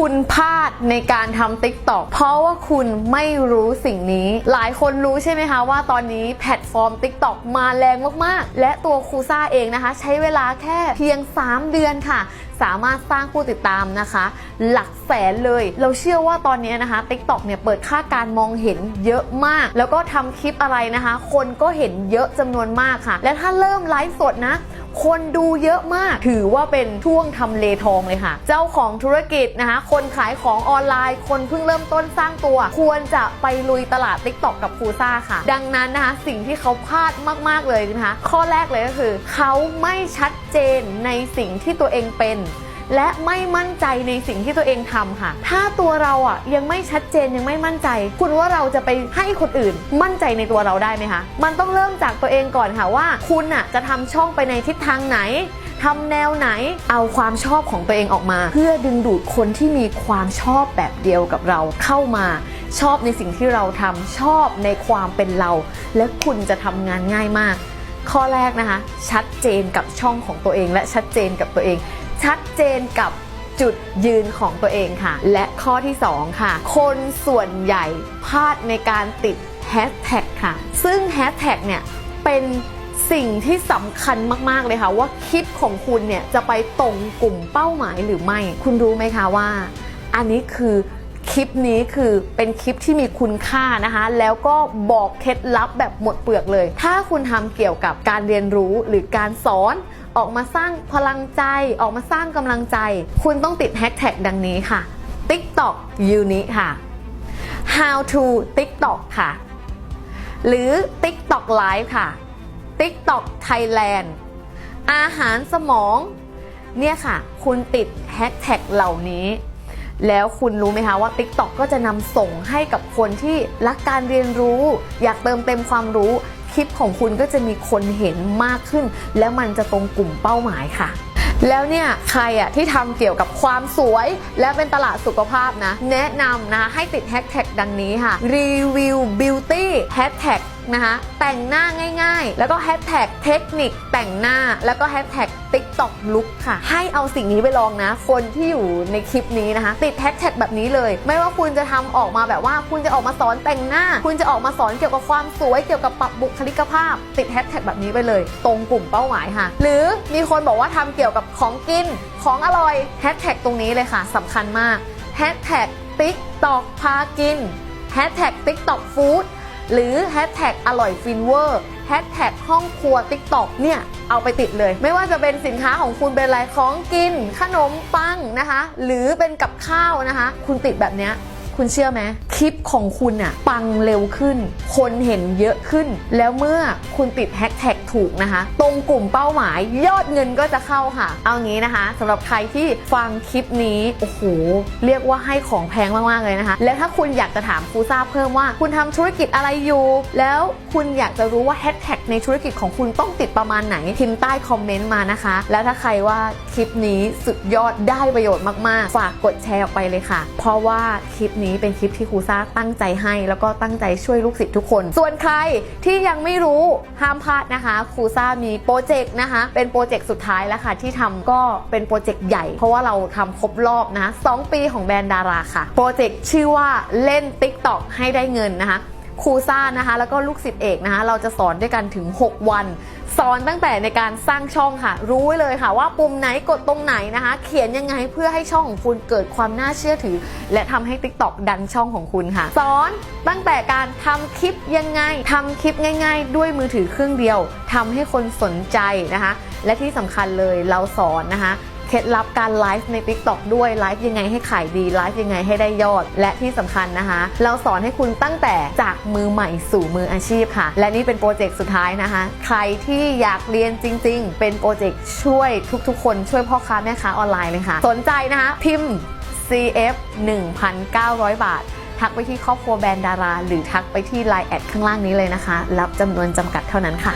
คุณพลาดในการทำ TikTok เพราะว่าคุณไม่รู้สิ่งนี้ หลายคนรู้ใช่ไหมคะว่าตอนนี้แพลตฟอร์ม TikTok มาแรงมากๆ และตัวครูซ่าเองนะคะ ใช้เวลาแค่เพียง 3 เดือนค่ะ สามารถสร้างผู้ติดตามนะคะ หลักแสนเลย เราเชื่อว่าตอนนี้นะคะ TikTok เนี่ยเปิดค่าการมองเห็นเยอะมาก แล้วก็ทำคลิปอะไรนะคะ คนก็เห็นเยอะจำนวนมากค่ะ และถ้าเริ่มไลฟ์สดนะ คนดูเยอะมาก ถือว่าเป็นช่วงทำเลทองเลยค่ะ เจ้าของธุรกิจนะคะ คนขายของออนไลน์ คนเพิ่งเริ่มต้นสร้างตัว ควรจะไปลุยตลาด t ิ k t o k กับคูซ่าค่ะ ดังนั้นนะคะ สิ่งที่เขาพลาดมาก ๆ เลยนะคะ ข้อแรกเลยก็คือ เขาไม่ชัดเจนในสิ่งที่ตัวเองเป็น และไม่มั่นใจในสิ่งที่ตัวเองทำค่ะ ถ้าตัวเราอะยังไม่ชัดเจนยังไม่มั่นใจ คุณว่าเราจะไปให้คนอื่น มั่นใจในตัวเราได้ไหมคะ มันต้องเริ่มจากตัวเองก่อนค่ะว่า คุณอะจะทำช่องไปในทิศทางไหนทำแนวไหนเอาความชอบของตัวเองออกมา เพื่อดึงดูดคนที่มีความชอบแบบเดียวกับเราเข้ามาชอบในสิ่งที่เราทำชอบในความเป็นเรา และคุณจะทำงานง่ายมาก ข้อแรกนะคะ ชัดเจนกับช่องของตัวเอง และชัดเจนกับตัวเอง ชัดเจนกับจุดยืนของตัวเองค่ะ และข้อที่ 2 ค่ะ คนส่วนใหญ่พลาดในการติดแฮชแท็กค่ะ ซึ่งแฮชแท็กเนี่ยเป็นสิ่งที่สำคัญมาก ๆ เลยค่ะ ว่าคลิปของคุณเนี่ยจะไปตรงกลุ่มเป้าหมายหรือไม่ คุณรู้ไหมคะว่า อันนี้คือคลิปนี้คือเป็นคลิปที่มีคุณค่านะคะ แล้วก็บอกเคล็ดลับแบบหมดเปลือกเลย ถ้าคุณทำเกี่ยวกับการเรียนรู้หรือการสอน ออกมาสร้างพลังใจ ออกมาสร้างกำลังใจ คุณต้องติดแฮชแท็กดังนี้ค่ะ TikTok Uni ค่ะ How to TikTok ค่ะ หรือ TikTok Live ค่ะ TikTok Thailand อาหารสมอง เนี่ยค่ะ คุณติดแฮชแท็กเหล่านี้แล้วคุณรู้ไหมคะว่า TikTok ก็จะนำส่งให้กับคนที่รักการเรียนรู้ อยากเติมเต็มความรู้ คลิปของคุณก็จะมีคนเห็นมากขึ้น และมันจะตรงกลุ่มเป้าหมายค่ะแล้วเนี่ยใครอะที่ทำเกี่ยวกับความสวยและเป็นตลาดสุขภาพนะ แนะนำนะให้ติดแฮชแท็กดังนี้ค่ะรีวิว นะคะแต่งหน้าง่ายๆ แล้วก็แฮชแท็กเทคนิคแต่งหน้าแล้วก็แฮชแท็ก TikTok Look ค่ะ ให้เอาสิ่งนี้ไปลองนะ คนที่อยู่ในคลิปนี้นะคะ ติดแฮชแท็กแบบนี้เลย ไม่ว่าคุณจะทำออกมาแบบว่า คุณจะออกมาสอนแต่งหน้า คุณจะออกมาสอนเกี่ยวกับความสวยเกี่ยวกับปรับบุคลิกภาพ ติดแฮชแท็กแบบนี้ไปเลย ตรงกลุ่มเป้าหมายค่ะ หรือมีคนบอกว่าทำเกี่ยวกับของกินของอร่อยแฮชแท็กตรงนี้เลยค่ะสำคัญมากแฮชแท็ก TikTok พากินแฮชแท็ก TikTok Food หรือแฮชแท็กอร่อยฟินเวอร์แฮชแท็กห้องครัว TikTok เนี่ย เอาไปติดเลย ไม่ว่าจะเป็นสินค้าของคุณเป็นอะไรของกิน ขนมปังนะคะ หรือเป็นกับข้าวนะคะ คุณติดแบบเนี้ย คุณเชื่อไหมคลิปของคุณอะปังเร็วขึ้น คนเห็นเยอะขึ้น แล้วเมื่อคุณติดแฮชแท็กถูกนะคะ ตรงกลุ่มเป้าหมายยอดเงินก็จะเข้าค่ะ เอางี้นะคะสำหรับใครที่ฟังคลิปนี้โอ้โหเรียกว่าให้ของแพงมากๆเลยนะคะ และถ้าคุณอยากจะถามครูซ่าเพิ่มว่า คุณทำธุรกิจอะไรอยู่ แล้วคุณอยากจะรู้ว่าแฮชแท็กในธุรกิจของคุณต้องติดประมาณไหนพิมพ์ใต้คอมเมนต์มานะคะ แล้วถ้าใครว่าคลิปนี้สุดยอดได้ประโยชน์มากๆ ฝากกดแชร์ออกไปเลยค่ะ เพราะว่าคลิปนี้เป็นคลิปที่ครูซ่าตั้งใจให้ แล้วก็ตั้งใจช่วยลูกศิษย์ทุกคน ส่วนใครที่ยังไม่รู้ห้ามพลาดนะคะครูซ่ามีโปรเจกต์นะคะ เป็นโปรเจกต์สุดท้ายแล้วค่ะ ที่ทำก็เป็นโปรเจกต์ใหญ่ เพราะว่าเราทำครบรอบนะคะ2ปีของแบรนด์ดาราค่ะ โปรเจกต์ชื่อว่าเล่น TikTok ให้ได้เงินนะคะครูซ่านะคะ แล้วก็ลูกศิษย์เอกนะคะ เราจะสอนด้วยกันถึง 6 วัน สอนตั้งแต่ในการสร้างช่องค่ะ รู้ไว้เลยค่ะว่าปุ่มไหนกดตรงไหนนะคะ เขียนยังไงเพื่อให้ช่องของคุณเกิดความน่าเชื่อถือ และทำให้ TikTok ดันช่องของคุณค่ะ สอนตั้งแต่การทำคลิปยังไงทำคลิปง่าย ๆ ด้วยมือถือเครื่องเดียวทำให้คนสนใจนะคะ และที่สำคัญเลยเราสอนนะคะ ล็ดลับการไลฟ์ใน TikTok ด้วยไลฟ์ยังไงให้ขายดีไลฟ์ยังไงให้ได้ยอด และที่สำคัญนะคะ เราสอนให้คุณตั้งแต่จากมือใหม่สู่มืออาชีพค่ะ และนี่เป็นโปรเจกต์สุดท้ายนะคะ ใครที่อยากเรียนจริง ๆ เป็นโปรเจกต์ช่วยทุกๆ คนช่วยพ่อค้าแม่ค้าออนไลน์เลยค่ะ สนใจนะคะพิมพ์ CF 1,900 บาท ทักไปที่ครอบครัวแบรนด์ดารา หรือทักไปที่ Line แอดข้างล่างนี้เลยนะคะ รับจำนวนจำกัดเท่านั้นค่ะ